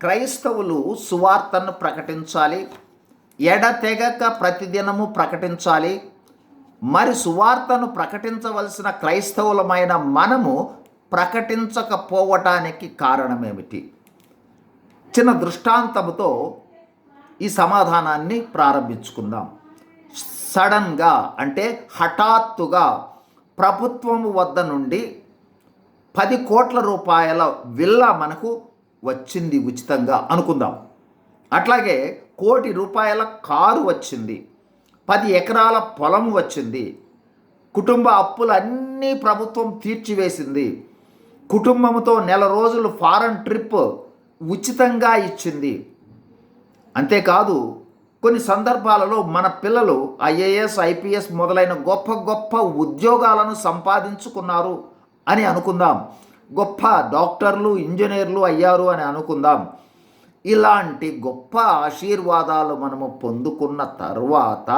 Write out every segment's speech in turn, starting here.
క్రైస్తవులు సువార్తను ప్రకటించాలి ఎడతెగక ప్రతిదినము ప్రకటించాలి. మరి సువార్తను ప్రకటించవలసిన క్రైస్తవులమైన మనము ప్రకటించకపోవటానికి కారణమేమిటి? చిన్న దృష్టాంతముతో ఈ సమాధానాన్ని ప్రారంభించుకుందాం. సడన్గా అంటే హఠాత్తుగా ప్రభుత్వము వద్ద నుండి పది కోట్ల రూపాయల విల్లా మనకు వచ్చింది ఉచితంగా అనుకుందాం. అట్లాగే కోటి రూపాయల కారు వచ్చింది. పది ఎకరాల పొలం వచ్చింది. కుటుంబ అప్పులన్నీ ప్రభుత్వం తీర్చివేసింది. కుటుంబంతో నెల రోజులు ఫారెన్ ట్రిప్ ఉచితంగా ఇచ్చింది. అంతేకాదు కొన్ని సందర్భాలలో మన పిల్లలు ఐఏఎస్ ఐపీఎస్ మొదలైన గొప్ప గొప్ప ఉద్యోగాలను సంపాదించుకున్నారు అని అనుకుందాం. గొప్ప డాక్టర్లు ఇంజనీర్లు అయ్యారు అని అనుకుందాం. ఇలాంటి గొప్ప ఆశీర్వాదాలు మనము పొందుకున్న తర్వాత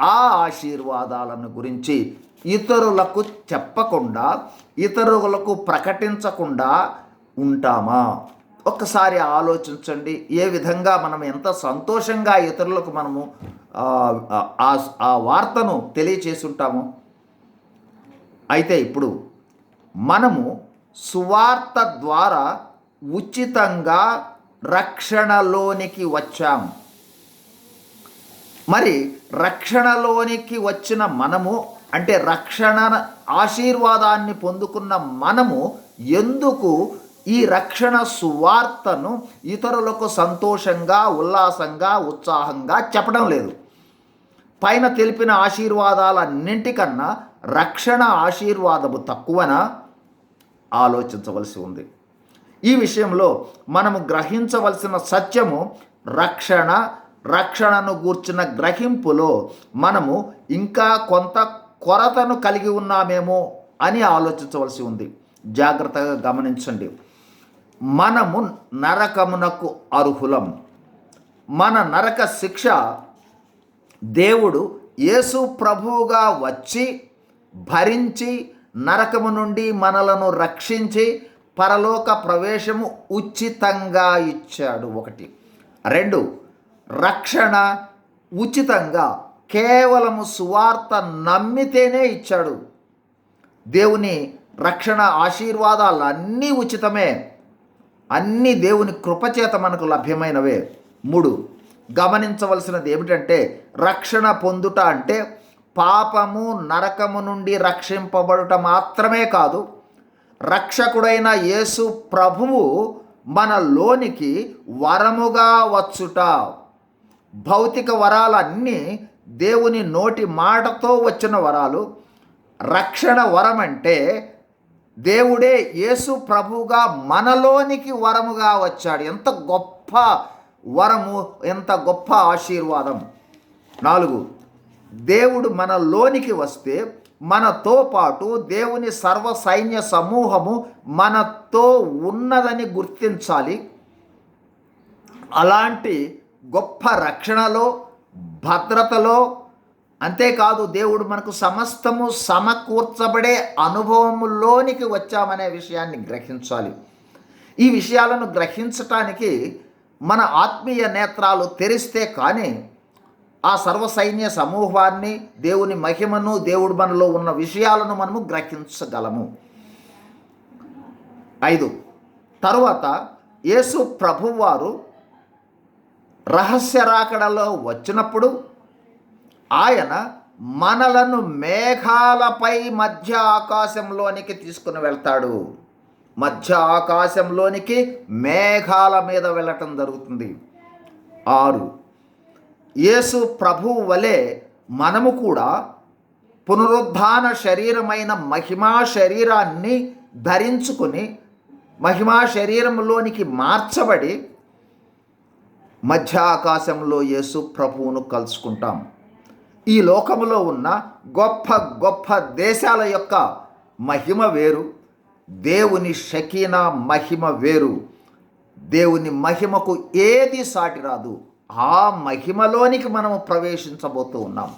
ఆ ఆశీర్వాదాలను గురించి ఇతరులకు చెప్పకుండా ఇతరులకు ప్రకటించకుండా ఉంటామా? ఒక్కసారి ఆలోచించండి. ఏ విధంగా మనం ఎంత సంతోషంగా ఇతరులకు మనము ఆ, వార్తను తెలియచేసి ఉంటాము? అయితే ఇప్పుడు మనము సువార్త ద్వారా ఉచితంగా రక్షణలోనికి వచ్చాం. మరి రక్షణలోనికి వచ్చిన మనము అంటే రక్షణ ఆశీర్వాదాన్ని పొందుకున్న మనము ఎందుకు ఈ రక్షణ సువార్తను ఇతరులకు సంతోషంగా ఉల్లాసంగా ఉత్సాహంగా చెప్పడం లేదు. పైన తెలిపిన ఆశీర్వాదాలన్నింటికన్నా రక్షణ ఆశీర్వాదము తక్కువనా? ఆలోచించవలసి ఉంది. ఈ విషయంలో మనము గ్రహించవలసిన సత్యము రక్షణ రక్షణను గూర్చిన గ్రహింపులో మనము ఇంకా కొంత కొరతను కలిగి ఉన్నామేమో అని ఆలోచించవలసి ఉంది. జాగ్రత్తగా గమనించండి. మనము నరకమునకు అర్హులం. మన నరక శిక్ష దేవుడు యేసు ప్రభువుగా వచ్చి భరించి నరకము నుండి మనలను రక్షించి పరలోక ప్రవేశము ఉచితంగా ఇచ్చాడు ఒకటి. రెండు రక్షణ ఉచితంగా కేవలము సువార్త నమ్మితేనే ఇచ్చాడు. దేవుని రక్షణ ఆశీర్వాదాలు అన్నీ ఉచితమే. అన్నీ దేవుని కృపచేత మనకు లభ్యమైనవే. మూడు గమనించవలసినది ఏమిటంటే రక్షణ పొందుట అంటే పాపము నరకము నుండి రక్షింపబడుట మాత్రమే కాదు రక్షకుడైన యేసు ప్రభువు మనలోనికి వరముగా వచ్చుట. భౌతిక వరాలన్నీ దేవుని నోటి మాటతో వచ్చిన వరాలు. రక్షణ వరం అంటే దేవుడే యేసు ప్రభువుగా మనలోనికి వరముగా వచ్చాడు. ఎంత గొప్ప వరము ఎంత గొప్ప ఆశీర్వాదం. నాలుగు. దేవుడు మనలోనికి వస్తే మనతో పాటు దేవుని సర్వ సైన్య సమూహము మనతో ఉన్నదని గుర్తించాలి. అలాంటి గొప్ప రక్షణలో భద్రతలో అంతేకాదు దేవుడు మనకు సమస్తము సమకూర్చబడే అనుభవములోనికి వచ్చామనే విషయాన్ని గ్రహించాలి. ఈ విషయాలను గ్రహించటానికి మన ఆత్మీయ నేత్రాలు తెరిస్తే కానీ ఆ సర్వ సైన్య సమూహాన్ని దేవుని మహిమను దేవుడు మనలో ఉన్న విషయాలను మనము గ్రహించగలము. ఐదు. తరువాత యేసు ప్రభువారు రహస్య రాకడలో వచ్చినప్పుడు ఆయన మనలను మేఘాలపై మధ్య ఆకాశంలోనికి తీసుకుని వెళ్తాడు. మధ్య ఆకాశంలోనికి మేఘాల మీద వెళ్ళటం జరుగుతుంది. ఆరు. యేసు ప్రభువు వలె మనము కూడా పునరుద్ధాన శరీరమైన మహిమా శరీరాన్ని ధరించుకుని మహిమా శరీరంలోనికి మార్చబడి మధ్య ఆకాశంలో యేసు ప్రభువును కలుసుకుంటాం. ఈ లోకములో ఉన్న గొప్ప గొప్ప దేశాల యొక్క మహిమ వేరు దేవుని షకీనా మహిమ వేరు. దేవుని మహిమకు ఏది సాటి రాదు. ఆ మహిమలోనికి మనము ప్రవేశించబోతూ ఉన్నాం.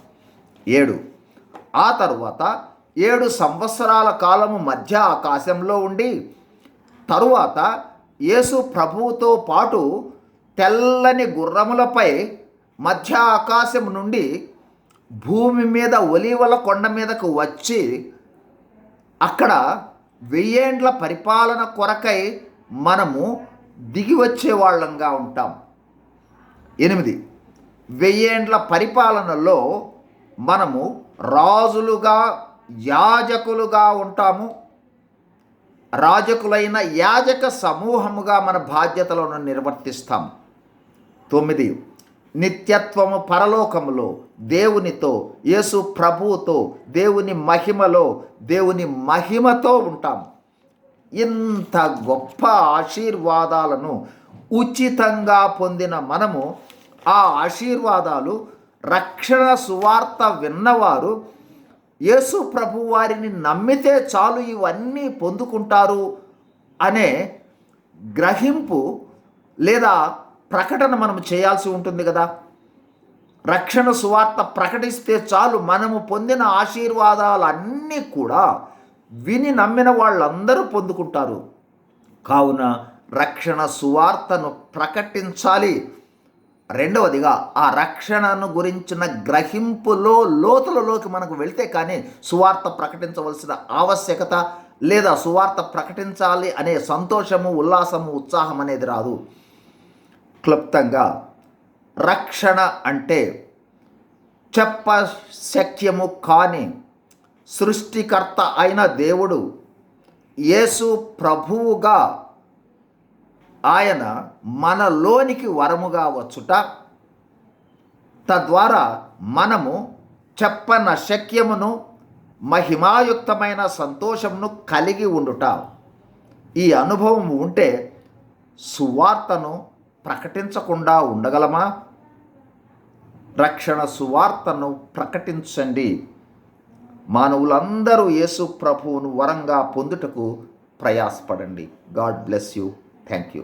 ఏడు. ఆ తరువాత ఏడు సంవత్సరాల కాలము మధ్య ఆకాశంలో ఉండి తరువాత యేసు ప్రభువుతో పాటు తెల్లని గుర్రములపై మధ్య ఆకాశం నుండి భూమి మీద ఒలీవల కొండ మీదకు వచ్చి అక్కడ వెయ్యేండ్ల పరిపాలన కొరకై మనము దిగి వచ్చే వాళ్ళంగా ఉంటాం. ఎనిమిది. వెయ్యేండ్ల పరిపాలనలో మనము రాజులుగా యాజకులుగా ఉంటాము. రాజకులైన యాజక సమూహముగా మన బాధ్యతలను నిర్వర్తిస్తాం. తొమ్మిది. నిత్యత్వము పరలోకములో దేవునితో యేసు ప్రభువుతో దేవుని మహిమలో దేవుని మహిమతో ఉంటాం. ఇంత గొప్ప ఆశీర్వాదాలను ఉచితంగా పొందిన మనము ఆ ఆశీర్వాదాలు రక్షణ సువార్త విన్నవారు యేసు ప్రభు వారిని నమ్మితే చాలు ఇవన్నీ పొందుకుంటారు అనే గ్రహింపు లేదా ప్రకటన మనం చేయాల్సి ఉంటుంది కదా. రక్షణ సువార్త ప్రకటిస్తే చాలు మనము పొందిన ఆశీర్వాదాలన్నీ కూడా విని నమ్మిన వాళ్ళందరూ పొందుకుంటారు. కావున రక్షణ సువార్తను ప్రకటించాలి. రెండవదిగా ఆ రక్షణను గురించిన గ్రహింపులో లోతులలోకి మనకు వెళ్తే కానీ సువార్త ప్రకటించవలసిన ఆవశ్యకత లేదా సువార్త ప్రకటించాలి అనే సంతోషము ఉల్లాసము ఉత్సాహం అనేది రాదు. క్లుప్తంగా రక్షణ అంటే చెప్ప శక్యము కాని సృష్టికర్త అయిన దేవుడు యేసు ప్రభువుగా ఆయన మనలోనికి వరముగా వచ్చుట తద్వారా మనము చెప్పన శక్యమును మహిమాయుక్తమైన సంతోషమును కలిగి ఉండుట. ఈ అనుభవం ఉంటే సువార్తను ప్రకటించకుండా ఉండగలమా? రక్షణ సువార్తను ప్రకటించండి. మానవులందరూ యేసు ప్రభువును వరంగా పొందుటకు ప్రయాసపడండి. God bless you. Thank you